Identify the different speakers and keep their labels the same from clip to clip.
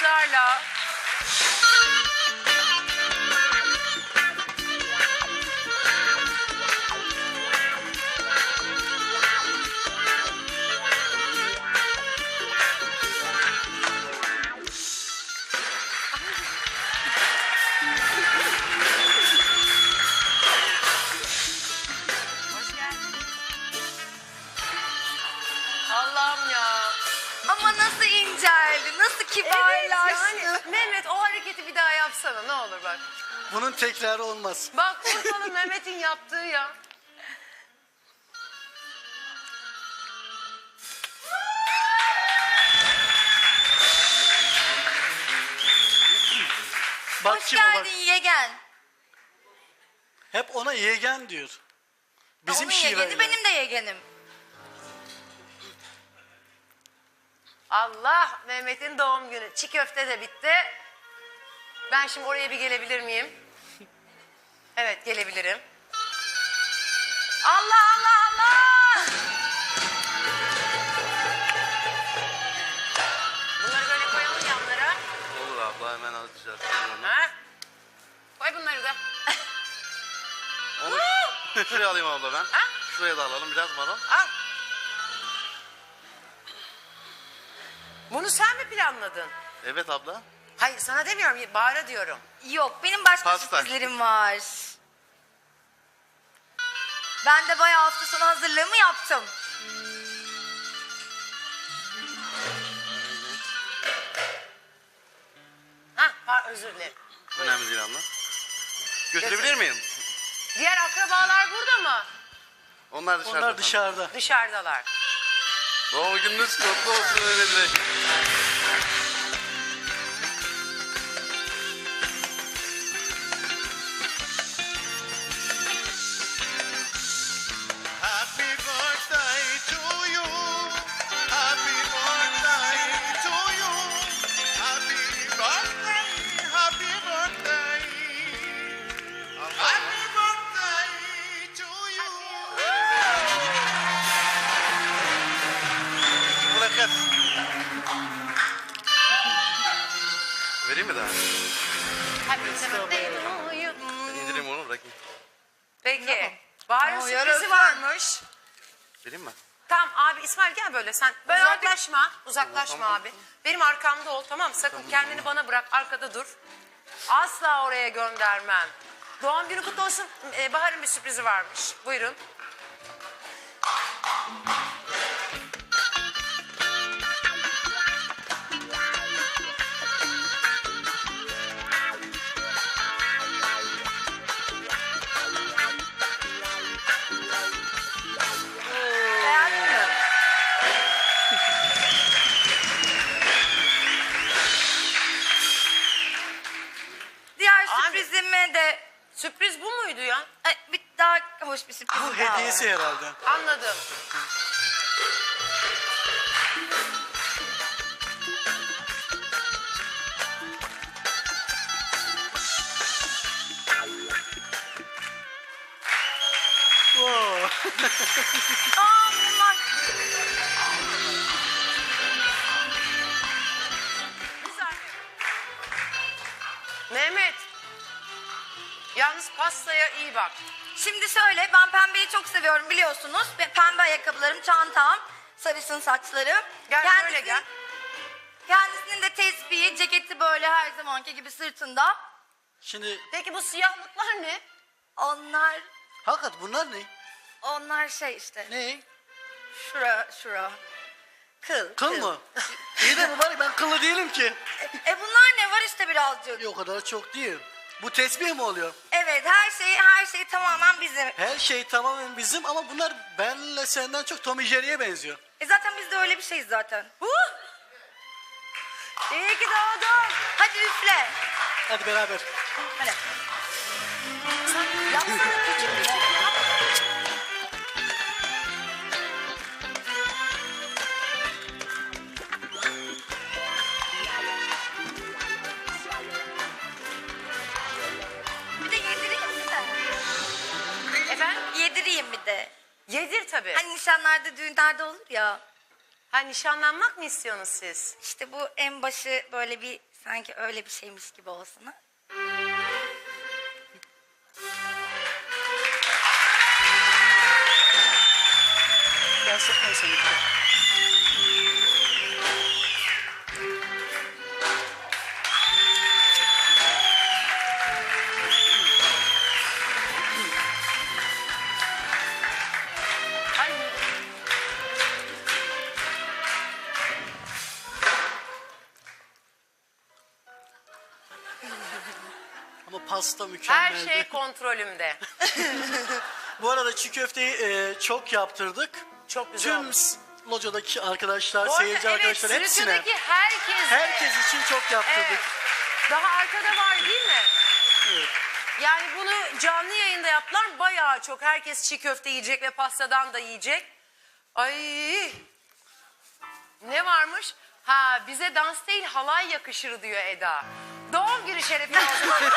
Speaker 1: alkışlarla.
Speaker 2: Nasıl
Speaker 1: Evet
Speaker 2: kibarlaştı.
Speaker 1: yani Mehmet o hareketi bir daha yapsana ne olur bak.
Speaker 3: Bunun tekrarı olmaz.
Speaker 1: Bak Urfalı Mehmet'in yaptığı ya.
Speaker 3: Bak
Speaker 2: Hoş
Speaker 3: şimdi bak.
Speaker 2: geldin yegen.
Speaker 3: Hep ona yegen diyor. Bizim
Speaker 2: Onun yegeni benim de yegenim.
Speaker 1: Allah Mehmet'in doğum günü. Çiğ köfte de bitti. Ben şimdi oraya bir gelebilir miyim? Evet gelebilirim. Allah Allah Allah! Bunları böyle koyalım yanlara.
Speaker 4: Olur abla hemen alacağız.
Speaker 1: Ha? Koy bunları da.
Speaker 4: Onu şuraya alayım abla ben.
Speaker 1: Ha?
Speaker 4: Şuraya da alalım biraz marul.
Speaker 1: Al. Bunu sen mi planladın?
Speaker 4: Evet abla.
Speaker 1: Hayır sana demiyorum, Bahar'a diyorum.
Speaker 2: Yok benim başka
Speaker 4: Pasta.
Speaker 2: sürprizlerim var. Ben de bayağı hafta sonu hazırlığımı yaptım.
Speaker 1: Ha, par özür dilerim.
Speaker 4: Önemli değil abla. Götürebilir miyim?
Speaker 1: Diğer akrabalar burada mı?
Speaker 4: Onlar dışarıda.
Speaker 3: Onlar dışarıda.
Speaker 1: Dışarıdalar.
Speaker 4: Doğum gününüz kutlu olsun öyle indireyim onu bırakayım.
Speaker 1: Peki. Bahar'ın sürprizi varmış.
Speaker 4: Vereyim mi?
Speaker 1: Tamam abi İsmail gel böyle sen
Speaker 2: Ben
Speaker 1: uzaklaşma. Uzaklaşma abi. Benim arkamda ol tamam mı? Sakın kendini bana bırak arkada dur. Asla oraya göndermem. Doğum günü kutlu olsun. Ee, Bahar'ın bir sürprizi varmış. Buyurun. Sürpriz bu muydu ya?
Speaker 2: Ay, bir daha hoş bir sürpriz
Speaker 3: Bu
Speaker 2: daha
Speaker 3: hediyesi
Speaker 2: var.
Speaker 3: herhalde.
Speaker 1: Anladım.
Speaker 2: Aa
Speaker 1: Pastaya iyi bak.
Speaker 2: Şimdi şöyle ben pembeyi çok seviyorum biliyorsunuz. Pembe ayakkabılarım, çantam, sarışın saçlarım.
Speaker 1: Gel
Speaker 2: Kendisinin-
Speaker 1: şöyle gel.
Speaker 2: Kendisinin de tespihi, ceketi böyle her zamanki gibi sırtında.
Speaker 3: Şimdi
Speaker 1: Peki bu siyahlıklar ne?
Speaker 2: Onlar,
Speaker 3: hakikat bunlar ne?
Speaker 2: onlar şey işte.
Speaker 3: Ne?
Speaker 2: Şura, şura. Kıl.
Speaker 3: Kıl mı? İyi de mübarek ben kıllı değilim ki.
Speaker 2: E bunlar ne var işte birazcık.
Speaker 3: Yok o kadar çok değil. Bu tesbih mi oluyor?
Speaker 2: Evet her şey her şey tamamen bizim.
Speaker 3: Her şey tamamen bizim ama bunlar benle senden çok Tommy Jerry'e benziyor.
Speaker 2: E zaten biz de öyle bir şeyiz zaten.
Speaker 1: Huh! İyi ki doğdun.
Speaker 2: Hadi üfle.
Speaker 3: Hadi beraber.
Speaker 2: Hadi.
Speaker 1: Yapsana küçük bir
Speaker 2: Yedireyim bir de.
Speaker 1: Yedir tabii.
Speaker 2: Hani nişanlarda, düğünlerde olur ya.
Speaker 1: Ha nişanlanmak mı istiyorsunuz siz?
Speaker 2: İşte bu en başı böyle bir Sanki öyle bir şeymiş gibi olsun ha.
Speaker 1: Ben sokmayı Pasta
Speaker 3: Her
Speaker 1: mükemmeldi.
Speaker 3: şey kontrolümde.
Speaker 1: Bu arada çiğ köfteyi e, çok yaptırdık.
Speaker 3: Çok güzel
Speaker 1: Tüm
Speaker 3: olmuş.
Speaker 1: locadaki arkadaşlar,
Speaker 3: Bu arada
Speaker 1: seyirci
Speaker 3: evet,
Speaker 1: arkadaşlar hepsine.
Speaker 3: stüdyodaki herkes.
Speaker 1: Herkes için çok yaptırdık.
Speaker 3: Evet. Daha arkada var değil mi?
Speaker 1: Evet.
Speaker 3: Yani bunu canlı yayında yaptılar bayağı çok. Herkes çiğ köfte yiyecek ve pastadan da yiyecek. Ay. Ne varmış? Ha bize dans değil halay yakışır diyor Eda. Doğum günü şerefi o zaman.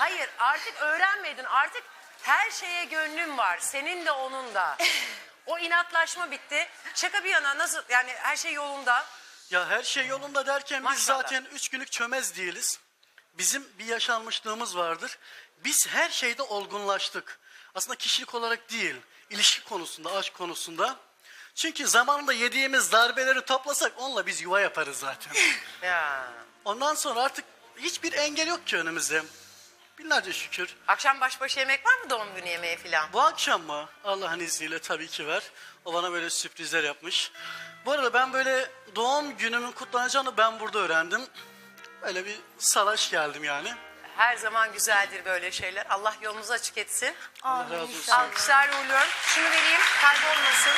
Speaker 3: hayır artık öğrenmedin artık her şeye gönlüm var senin de onun da. O inatlaşma bitti. Şaka bir yana nasıl yani her şey yolunda.
Speaker 1: Ya her şey yolunda derken biz
Speaker 3: Maşallah.
Speaker 1: zaten üç günlük çömez değiliz. Bizim bir yaşanmışlığımız vardır. Biz her şeyde olgunlaştık. Aslında kişilik olarak değil, ilişki konusunda, aşk konusunda. Çünkü zamanında yediğimiz darbeleri toplasak onunla biz yuva yaparız zaten.
Speaker 3: Ya.
Speaker 1: Ondan sonra artık hiçbir engel yok ki önümüzde.
Speaker 3: Binlerce şükür.
Speaker 1: Akşam baş başa yemek var mı doğum günü yemeği falan?
Speaker 3: Bu akşam mı? Allah'ın izniyle tabii ki var. O bana böyle sürprizler yapmış. Bu arada ben böyle doğum günümün kutlanacağını ben burada öğrendim. Böyle bir salaş geldim yani.
Speaker 1: Her zaman güzeldir böyle şeyler. Allah yolunuzu açık etsin.
Speaker 3: Allah razı olsun.
Speaker 1: Alkışlarla uğurluyorum. Şunu vereyim kaybolmasın.